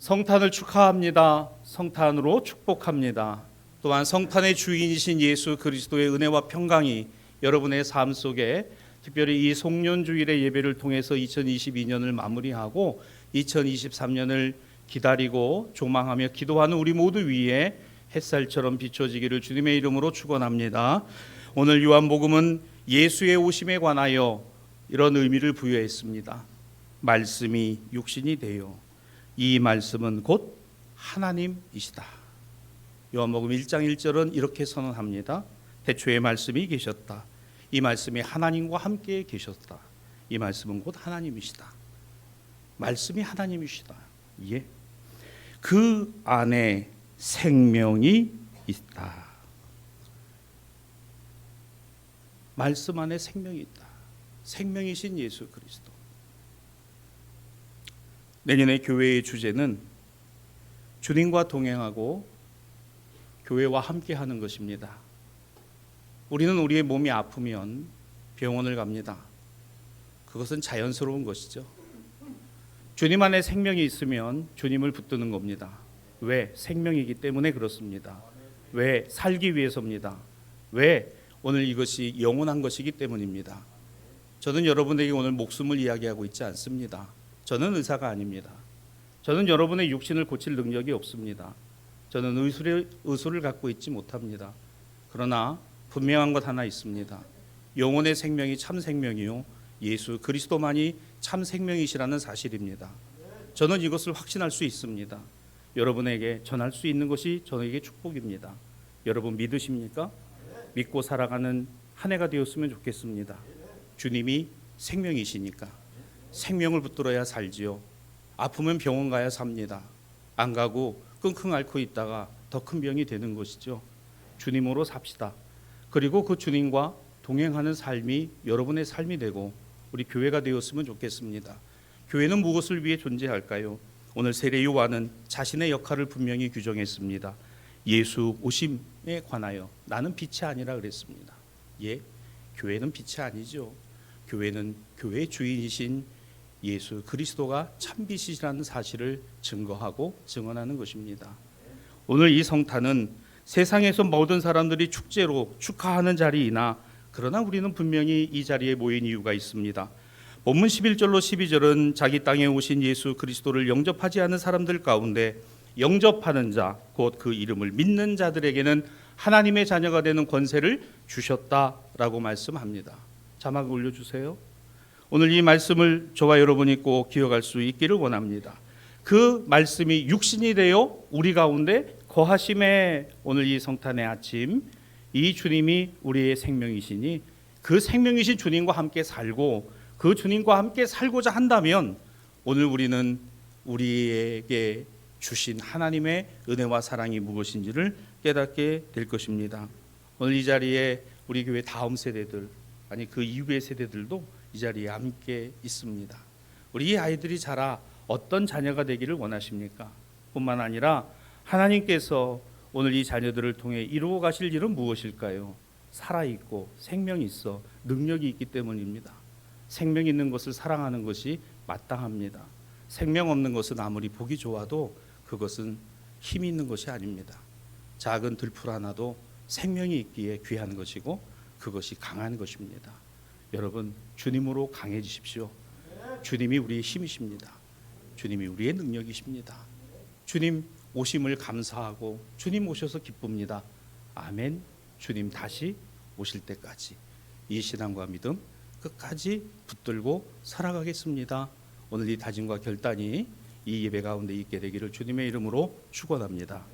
성탄을 축하합니다. 성탄으로 축복합니다. 또한 성탄의 주인이신 예수 그리스도의 은혜와 평강이 여러분의 삶 속에 특별히 이 송년 주일의 예배를 통해서 2022년을 마무리하고 2023년을 기다리고 조망하며 기도하는 우리 모두 위에 햇살처럼 비춰지기를 주님의 이름으로 축원합니다. 오늘 요한복음은 예수의 오심에 관하여 이런 의미를 부여했습니다. 말씀이 육신이 되어 이 말씀은 곧 하나님이시다. 요한복음 1장 1절은 이렇게 선언합니다. 태초에 말씀이 계셨다. 이 말씀이 하나님과 함께 계셨다. 이 말씀은 곧 하나님이시다. 말씀이 하나님이시다. 예. 그 안에 생명이 있다. 말씀 안에 생명이 있다. 생명이신 예수 그리스도. 내년의 교회의 주제는 주님과 동행하고 교회와 함께 하는 것입니다. 우리는 우리의 몸이 아프면 병원을 갑니다. 그것은 자연스러운 것이죠. 주님 안에 생명이 있으면 주님을 붙드는 겁니다. 왜? 생명이기 때문에 그렇습니다. 왜? 살기 위해서입니다. 왜? 오늘 이것이 영원한 것이기 때문입니다. 저는 여러분에게 오늘 목숨을 이야기하고 있지 않습니다. 저는 의사가 아닙니다. 저는 여러분의 육신을 고칠 능력이 없습니다. 저는 의술을, 의술을 갖고 있지 못합니다. 그러나 분명한 것 하나 있습니다. 영혼의 생명이 참 생명이요. 예수 그리스도만이 참 생명이시라는 사실입니다. 저는 이것을 확신할 수 있습니다. 여러분에게 전할 수 있는 것이 저에게 축복입니다. 여러분 믿으십니까? 믿고 살아가는 한 해가 되었으면 좋겠습니다. 주님이 생명이시니까 생명을 붙들어야 살지요. 아프면 병원 가야 삽니다. 안 가고 끙끙 앓고 있다가 더 큰 병이 되는 것이죠. 주님으로 삽시다. 그리고 그 주님과 동행하는 삶이 여러분의 삶이 되고 우리 교회가 되었으면 좋겠습니다. 교회는 무엇을 위해 존재할까요? 오늘 세례 요한은 자신의 역할을 분명히 규정했습니다. 예수 오심에 관하여 나는 빛이 아니라 그랬습니다. 예, 교회는 빛이 아니죠. 교회는 교회의 주인이신 예수 그리스도가 참 빛이라는 사실을 증거하고 증언하는 것입니다. 오늘 이 성탄은 세상에서 모든 사람들이 축제로 축하하는 자리이나 그러나 우리는 분명히 이 자리에 모인 이유가 있습니다. 본문 11절로 12절은 자기 땅에 오신 예수 그리스도를 영접하지 않은 사람들 가운데 영접하는 자, 곧 그 이름을 믿는 자들에게는 하나님의 자녀가 되는 권세를 주셨다라고 말씀합니다. 자막 올려주세요. 오늘 이 말씀을 저와 여러분이 꼭 기억할 수 있기를 원합니다. 그 말씀이 육신이 되어 우리 가운데 거하심에 오늘 이 성탄의 아침 이 주님이 우리의 생명이시니 그 생명이신 주님과 함께 살고 그 주님과 함께 살고자 한다면 오늘 우리는 우리에게 주신 하나님의 은혜와 사랑이 무엇인지를 깨닫게 될 것입니다. 오늘 이 자리에 우리 교회 다음 세대들 아니 그 이후의 세대들도 이 자리에 함께 있습니다. 우리 아이들이 자라 어떤 자녀가 되기를 원하십니까? 뿐만 아니라 하나님께서 오늘 이 자녀들을 통해 이루어 가실 일은 무엇일까요? 살아 있고 생명이 있어 능력이 있기 때문입니다. 생명 있는 것을 사랑하는 것이 마땅합니다. 생명 없는 것은 아무리 보기 좋아도 그것은 힘 있는 것이 아닙니다. 작은 들풀 하나도 생명이 있기에 귀한 것이고 그것이 강한 것입니다. 여러분 주님으로 강해지십시오. 주님이 우리의 힘이십니다. 주님이 우리의 능력이십니다. 주님 오심을 감사하고 주님 오셔서 기쁩니다. 아멘. 주님 다시 오실 때까지 이 신앙과 믿음 끝까지 붙들고 살아가겠습니다. 오늘 이 다짐과 결단이 이 예배 가운데 있게 되기를 주님의 이름으로 축원합니다.